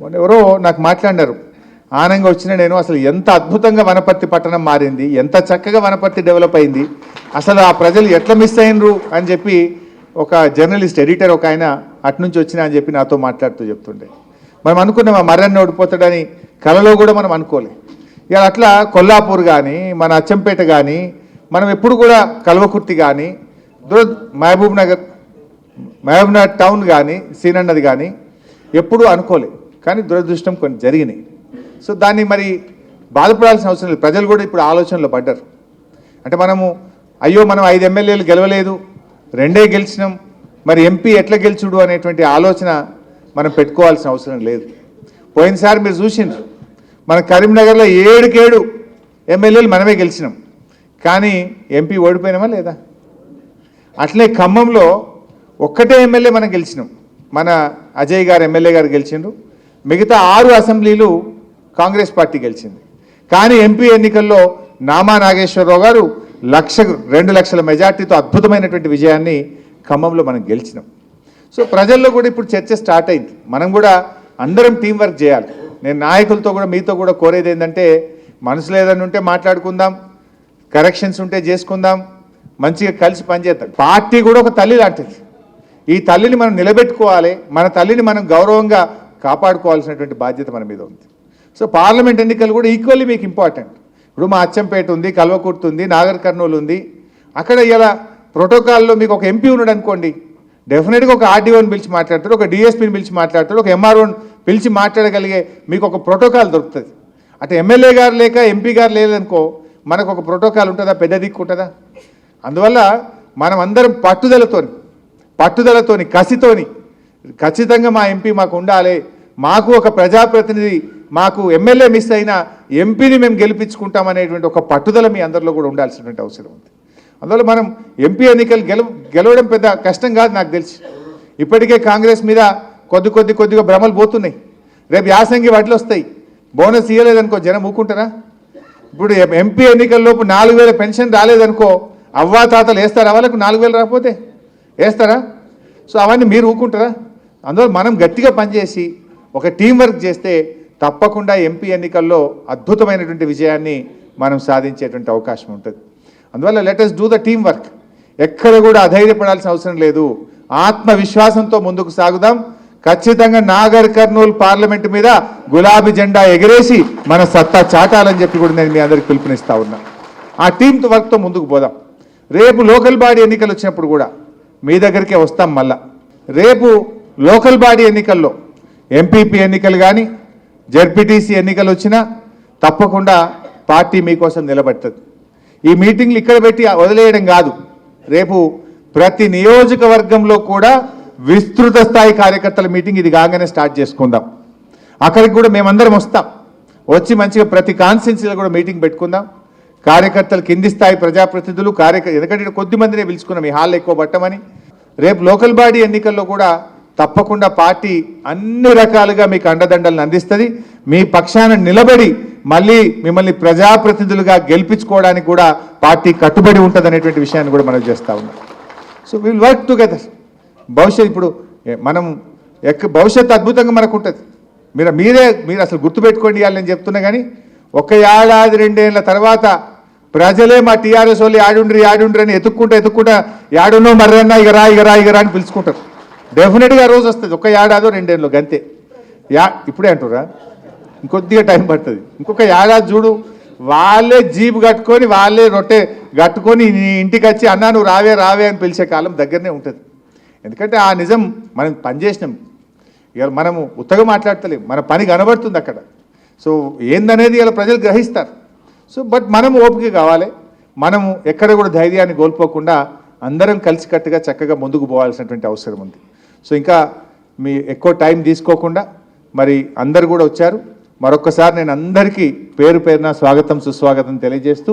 మొన్న ఎవరో నాకు మాట్లాడినారు. ఆనందంగా వచ్చిన నేను అసలు ఎంత అద్భుతంగా వనపర్తి పట్టణం మారింది ఎంత చక్కగా వనపర్తి డెవలప్ అయింది అసలు ఆ ప్రజలు ఎట్లా మిస్ అయినరు అని చెప్పి ఒక జర్నలిస్ట్ ఎడిటర్ ఒక ఆయన అట్నుంచి వచ్చిన అని చెప్పి నాతో మాట్లాడుతూ చెప్తుండే. మనం అనుకున్నాం ఆ మర్రన్న ఓడిపోతాడని కలలో కూడా మనం అనుకోలే. ఇక అట్లా కొల్లాపూర్ కానీ మన అచ్చంపేట కానీ మనం ఎప్పుడు కూడా కల్వకుర్తి కానీ దుర మహబూబ్ నగర్ మహబూబ్ నగర్ టౌన్ కానీ సీనన్నది కానీ ఎప్పుడూ అనుకోలే. కానీ దురదృష్టం కొన్ని జరిగినాయి. సో దాన్ని మరి బాధపడాల్సిన అవసరం లేదు. ప్రజలు కూడా ఇప్పుడు ఆలోచనలో పడ్డారు. అంటే మనము అయ్యో మనం ఐదు ఎమ్మెల్యేలు గెలవలేదు రెండే గెలిచినాం మరి ఎంపీ ఎట్లా గెలిచుడు అనేటువంటి ఆలోచన మనం పెట్టుకోవాల్సిన అవసరం లేదు. పోయినసారి మీరు చూసిండ్రు మన కరీంనగర్లో ఏడుకేడు ఎమ్మెల్యేలు మనమే గెలిచినాం. కానీ ఎంపీ ఓడిపోయినామా లేదా? అట్లే ఖమ్మంలో ఒక్కటే ఎమ్మెల్యే మనం గెలిచినాం. మన అజయ్ గారు ఎమ్మెల్యే గారు గెలిచిండ్రు. మిగతా ఆరు అసెంబ్లీలు కాంగ్రెస్ పార్టీ గెలిచింది. కానీ ఎంపీ ఎన్నికల్లో నామా నాగేశ్వరరావు గారు లక్ష రెండు లక్షల మెజార్టీతో అద్భుతమైనటువంటి విజయాన్ని ఖమ్మంలో మనం గెలిచినాం. సో ప్రజల్లో కూడా ఇప్పుడు చర్చ స్టార్ట్ అయింది. మనం కూడా అందరం టీం వర్క్ చేయాలి. నేను నాయకులతో కూడా మీతో కూడా కోరేది ఏంటంటే మనసులో ఏదైనా ఉంటే మాట్లాడుకుందాం కరెక్షన్స్ ఉంటే చేసుకుందాం మంచిగా కలిసి పనిచేద్దాం. పార్టీ కూడా ఒక తల్లి లాంటిది. ఈ తల్లిని మనం నిలబెట్టుకోవాలి. మన తల్లిని మనం గౌరవంగా కాపాడుకోవాల్సినటువంటి బాధ్యత మన మీద ఉంది. సో పార్లమెంట్ ఎన్నికలు కూడా ఈక్వల్లీ మీకు ఇంపార్టెంట్ ఇప్పుడు మా అచ్చంపేట ఉంది కల్వకుర్తి ఉంది నాగర్ కర్నూలు ఉంది. అక్కడ ఇలా ప్రోటోకాల్లో మీకు ఒక ఎంపీ ఉన్నాడు అనుకోండి డెఫినెట్గా ఒక ఆర్డీఓని పిలిచి మాట్లాడతాడు ఒక డిఎస్పీని పిలిచి మాట్లాడతాడు ఒక ఎంఆర్ఓని పిలిచి మాట్లాడగలిగే మీకు ఒక ప్రోటోకాల్ దొరుకుతుంది. అటు ఎమ్మెల్యే గారు లేక ఎంపీ గారు లేదనుకో మనకు ఒక ప్రోటోకాల్ ఉంటుందా? పెద్ద దిక్కు ఉంటుందా? అందువల్ల మనం అందరం పట్టుదలతోని పట్టుదలతోని కసితోని ఖచ్చితంగా మా ఎంపీ మాకు ఉండాలి మాకు ఒక ప్రజాప్రతినిధి మాకు ఎమ్మెల్యే మిస్ అయినా ఎంపీని మేము గెలిపించుకుంటామనేటువంటి ఒక పట్టుదల మీ అందరిలో కూడా ఉండాల్సినటువంటి అవసరం ఉంది. అందువల్ల మనం ఎంపీ ఎన్నికలు గెలవ గెలవడం పెద్ద కష్టం కాదు నాకు తెలిసి. ఇప్పటికే కాంగ్రెస్ మీద కొద్ది కొద్ది కొద్దిగా భ్రమలు పోతున్నాయి. రేపు యాసంగి వడ్లు వస్తాయి. బోనస్ ఇవ్వలేదనుకో జనం ఊకుంటారా? ఇప్పుడు ఎంపీ ఎన్నికల్లోపు నాలుగు వేల పెన్షన్ రాలేదనుకో అవ్వా తాతలు వేస్తారా? వాళ్ళకు నాలుగు వేలు రాకపోతే వేస్తారా? సో అవన్నీ మీరు ఊకుంటారా? అందువల్ల మనం గట్టిగా పనిచేసి ఒక టీం వర్క్ చేస్తే తప్పకుండా ఎంపీ ఎన్నికల్లో అద్భుతమైనటువంటి విజయాన్ని మనం సాధించేటువంటి అవకాశం ఉంటుంది. అందువల్ల latest do the team work ఎక్కడ కూడా అధైర్యపడాల్సిన అవసరం లేదు. ఆత్మవిశ్వాసంతో ముందుకు సాగుదాం. ఖచ్చితంగా నాగర్ కర్నూలు పార్లమెంట్ మీద గులాబీ జెండా ఎగరేసి మన సత్తా చాటాలని చెప్పి కూడా నేను మీ అందరికి పిలుపునిస్తా ఉన్నా. ఆ టీంతో వర్క్తో ముందుకు పోదాం. రేపు లోకల్ బాడీ ఎన్నికలు వచ్చినప్పుడు కూడా మీ దగ్గరికే వస్తాం మళ్ళా. రేపు లోకల్ బాడీ ఎన్నికల్లో ఎంపీపీ ఎన్నికలు కానీ జడ్పీటీసీ ఎన్నికలు వచ్చినా తప్పకుండా పార్టీ మీకోసం నిలబడుతుంది. ఈ మీటింగ్లు ఇక్కడ పెట్టి వదిలేయడం కాదు. రేపు ప్రతి నియోజకవర్గంలో కూడా విస్తృత స్థాయి కార్యకర్తల మీటింగ్ ఇది కాగానే స్టార్ట్ చేసుకుందాం. అక్కడికి కూడా మేమందరం వస్తాం. వచ్చి మంచిగా ప్రతి కాన్స్టిట్యున్సీలో కూడా మీటింగ్ పెట్టుకుందాం. కార్యకర్తలు కింది స్థాయి ప్రజాప్రతినిధులు కార్యకర్త ఎందుకంటే కొద్ది మందినే పిలుచుకున్నాం ఈ హాల్ ఎక్కువ పట్టమని. రేపు లోకల్ బాడీ ఎన్నికల్లో కూడా తప్పకుండా పార్టీ అన్ని రకాలుగా మీకు అండదండలను అందిస్తుంది. మీ పక్షాన నిలబడి మళ్ళీ మిమ్మల్ని ప్రజాప్రతినిధులుగా గెలిపించుకోవడానికి కూడా పార్టీ కట్టుబడి ఉంటుంది అనేటువంటి విషయాన్ని కూడా మనం చేస్తా ఉన్నాం. సో విల్ వర్క్ టుగెదర్ భవిష్యత్ ఇప్పుడు మనం ఎక్క భవిష్యత్తు అద్భుతంగా మనకు ఉంటుంది మీరు మీరే మీరు అసలు గుర్తుపెట్టుకోండి ఇవ్వాలి నేను చెప్తున్నా కానీ ఒక ఏడాది రెండేళ్ళ తర్వాత ప్రజలే మా టీఆర్ఎస్ వాళ్ళు యాడుండ్రి యాడుండ్రి అని ఎత్తుక్కుంటా ఎత్తుక్కుంటా యాడున్నో మర్రన్నా ఇక రా ఇక రా ఇక రా అని పిలుచుకుంటారు. డెఫినెట్గా రోజు వస్తుంది. ఒక ఏడాదో రెండేళ్ళు గంతే. యా ఇప్పుడే అంటురా ఇంకొద్దిగా టైం పడుతుంది. ఇంకొక ఏడాది చూడు వాళ్ళే జీప్ కట్టుకొని వాళ్ళే రొట్టె కట్టుకొని నీ ఇంటికి వచ్చి అన్నా నువ్వు రావే రావే అని పిలిచే కాలం దగ్గరనే ఉంటుంది. ఎందుకంటే ఆ నిజం మనం పనిచేసినాం. ఇవాళ మనము ఉత్తగా మాట్లాడతలేం. మన పని కనబడుతుంది అక్కడ. సో ఏందనేది ఇలా ప్రజలు గ్రహిస్తారు. సో బట్ మనం ఓపిక కావాలి. మనము ఎక్కడ కూడా ధైర్యాన్ని కోల్పోకుండా అందరం కలిసికట్టుగా చక్కగా ముందుకు పోవాల్సినటువంటి అవసరం ఉంది. సో ఇంకా మీ ఎక్కువ టైం తీసుకోకుండా మరి అందరు కూడా వచ్చారు. మరొక్కసారి నేను అందరికీ పేరు పేరున స్వాగతం సుస్వాగతం తెలియజేస్తూ